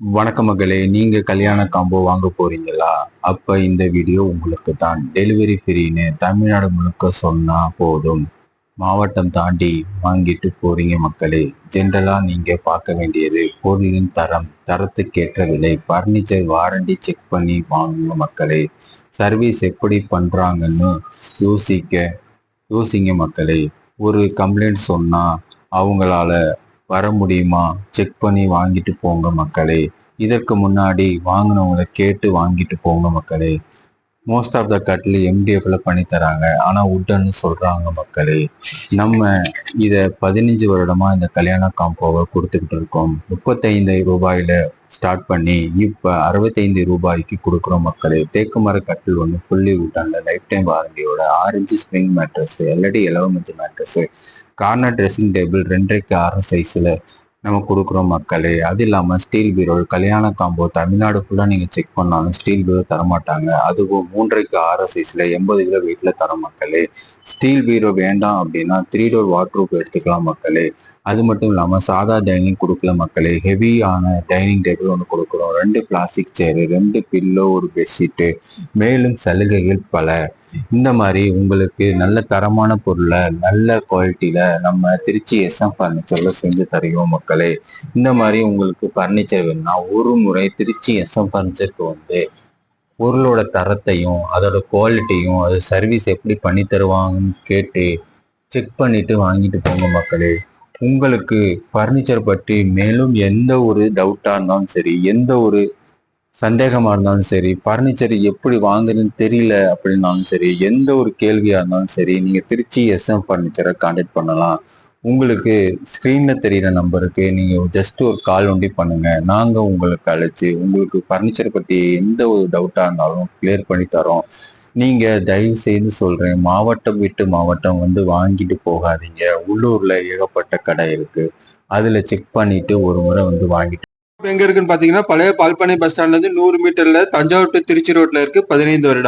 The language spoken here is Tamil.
வணக்க மகளே நீங்க கல்யாண காம்போ வாங்க போறீங்களா? அப்ப இந்த வீடியோ உங்களுக்கு தான். டெலிவரி ஃப்ரீன்னு தமிழ்நாடு முழுக்க சொன்னா போதும். மாவட்டம் தாண்டி வாங்கிட்டு போறீங்க மக்களே. ஜென்ரலா நீங்க பார்க்க வேண்டியது பொருளின் தரம் தரத்துக்கேற்ற விலை பர்னிச்சர் வாரண்டி செக் பண்ணி வாங்குங்க மக்களே. சர்வீஸ் எப்படி பண்றாங்கன்னு யோசிக்க யோசிங்க மக்களே. ஒரு கம்ப்ளைண்ட் சொன்னா அவங்களால வர முடியுமா? செக் பண்ணி வாங்கிட்டு போங்க மக்களே. இதற்கு முன்னாடி வாங்கினவங்களை கேட்டு வாங்கிட்டு போங்க மக்களே. மோஸ்ட் ஆஃப் த கட்டில் எம்டிஎஃப்ல பண்ணி தராங்க. ஆனா உட்டன்னு சொல்றாங்க மக்களே. நம்ம இத பதினஞ்சு வருடமா இந்த கல்யாண காம்போவை கொடுத்துக்கிட்டு இருக்கோம். முப்பத்தைந்து ரூபாயில ஸ்டார்ட் பண்ணி இப்ப அறுபத்தைந்து ரூபாய்க்கு கொடுக்குறோம் மக்களே. தேக்கு மர கட்டில் ஒன்று ஃபுல்லி உட்டான்ல life time வாரண்டியோட orange spring mattress LED eleven mattress corner dressing table ரெண்டரைக்கு ஆறு சைஸில் நம்ம கொடுக்குறோம் மக்களே. அது இல்லாமல் ஸ்டீல் பீரோ கல்யாண காம்போ தமிழ்நாடு ஃபுல்லாக நீங்கள் செக் பண்ணாலும் ஸ்டீல் பீரோ தரமாட்டாங்க அதுவும் மூன்றைக்கு ஆறு சைஸில் எண்பது கிலோ வீட்டில் தர மக்களே. ஸ்டீல் பீரோ வேண்டாம் அப்படின்னா த்ரீ டோர் வாட்ரூப் எடுத்துக்கலாம் மக்களே. அது மட்டும் இல்லாமல் சாதா டைனிங் கொடுக்கல மக்களே. ஹெவியான டைனிங் டேபிள் ஒன்று கொடுக்குறோம். ரெண்டு பிளாஸ்டிக் சேரு ரெண்டு பில்லோ ஒரு பெட்ஷீட்டு மேலும் சலுகைகள் பல. இந்த மாதிரி உங்களுக்கு நல்ல தரமான பொருளை நல்ல குவாலிட்டியில் நம்ம திருச்சி எஸ்எம் ஃபர்னிச்சரில் செஞ்சு தருவோம் மக்கள். இந்த மாதிரி உங்களுக்கு பர்னிச்சர் வேணும்னா ஒரு முறை திருச்சி எஸ்எம் பர்னிச்சருக்கு வந்து பொருளோட தரத்தையும் அதோட குவாலிட்டியும் அது சர்வீஸ் எப்படி பண்ணி தருவாங்கன்னு கேட்டு செக் பண்ணிட்டு வாங்கிட்டு போங்க மக்களே. உங்களுக்கு ஃபர்னிச்சர் பற்றி மேலும் எந்த ஒரு டவுட்டாக இருந்தாலும் சரி எந்த ஒரு சந்தேகமாக இருந்தாலும் சரி ஃபர்னிச்சர் எப்படி வாங்குறதுன்னு தெரியல அப்படின்னாலும் சரி எந்த ஒரு கேள்வியாக இருந்தாலும் சரி நீங்கள் திருச்சி எஸ்எம் ஃபர்னிச்சரை கான்டாக்ட் பண்ணலாம். உங்களுக்கு ஸ்க்ரீனில் தெரிகிற நம்பருக்கு நீங்கள் ஜஸ்ட் ஒரு கால் ஒண்டி பண்ணுங்கள் நாங்கள் உங்களுக்கு அழைச்சி உங்களுக்கு ஃபர்னிச்சர் பற்றி எந்த ஒரு டவுட்டாக இருந்தாலும் கிளியர் பண்ணி தரோம். நீங்கள் தயவு செய்து சொல்கிறேன் மாவட்டம் விட்டு மாவட்டம் வந்து வாங்கிட்டு போகாதீங்க. உள்ளூரில் ஏகப்பட்ட கடை இருக்குது அதில் செக் பண்ணிவிட்டு ஒரு முறை வந்து வாங்கிட்டு எங்க இருக்குன்னு பாத்தீங்கன்னா பழைய பால்பனை பஸ் ஸ்டாண்ட்ல இருந்து நூறு மீட்டர்ல தஞ்சாவூர் டு திருச்சி ரோட்ல இருக்கு. பதினைந்து வருடம்.